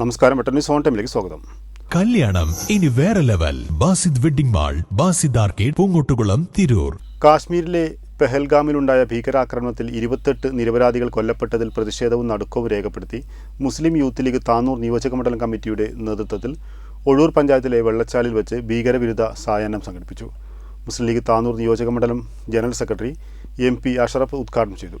നമസ്കാരം വെട്ടന്യൂസ് സോൺ ടൈമിലേക്ക് സ്വാഗതം. കല്യാണം ഇനി വേറെ level. Basid wedding mall Basid arcade Poongottukulam Tirur. കാശ്മീരിലെ പെഹൽഗാമിലുണ്ടായ ഭീകരാക്രമണത്തിൽ ഇരുപത്തെട്ട് നിരപരാധികൾ കൊല്ലപ്പെട്ടതിൽ പ്രതിഷേധവും നടുക്കവും രേഖപ്പെടുത്തി മുസ്ലിം യൂത്ത് ലീഗ് താനൂർ നിയോജകമണ്ഡലം കമ്മിറ്റിയുടെ നേതൃത്വത്തിൽ ഒഴൂർ പഞ്ചായത്തിലെ വെള്ളച്ചാലിൽ വെച്ച് ഭീകരവിരുദ്ധ സായാഹ്നം സംഘടിപ്പിച്ചു. മുസ്ലിം ലീഗ് താനൂർ നിയോജകമണ്ഡലം general secretary M P Ashraf ഉദ്ഘാടനം ചെയ്തു.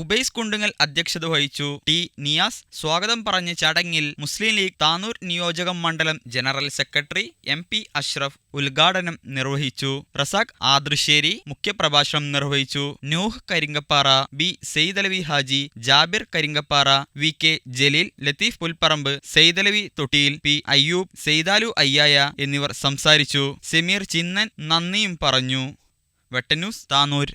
ഉബൈസ് കുണ്ടുങ്ങൽ അധ്യക്ഷത വഹിച്ചു. ടി നിയാസ് സ്വാഗതം പറഞ്ഞ ചടങ്ങിൽ മുസ്ലിം ലീഗ് താനൂർ നിയോജക മണ്ഡലം general secretary M P Ashraf ഉദ്ഘാടനം നിർവഹിച്ചു. റസാഖ് ആദൃശ്ശേരി മുഖ്യപ്രഭാഷണം നിർവഹിച്ചു. Nooh Karinkappara B Saidalavi Haji Jabir Karinkappara V K Jaleel Latheef Pulparamba Saidalavi Thottiyil P Ayyub Saithalu അയ്യായ എന്നിവർ സംസാരിച്ചു. സെമീർ ചിന്നൻ നന്ദിയും പറഞ്ഞു. വെട്ടന്യൂസ് താനൂർ.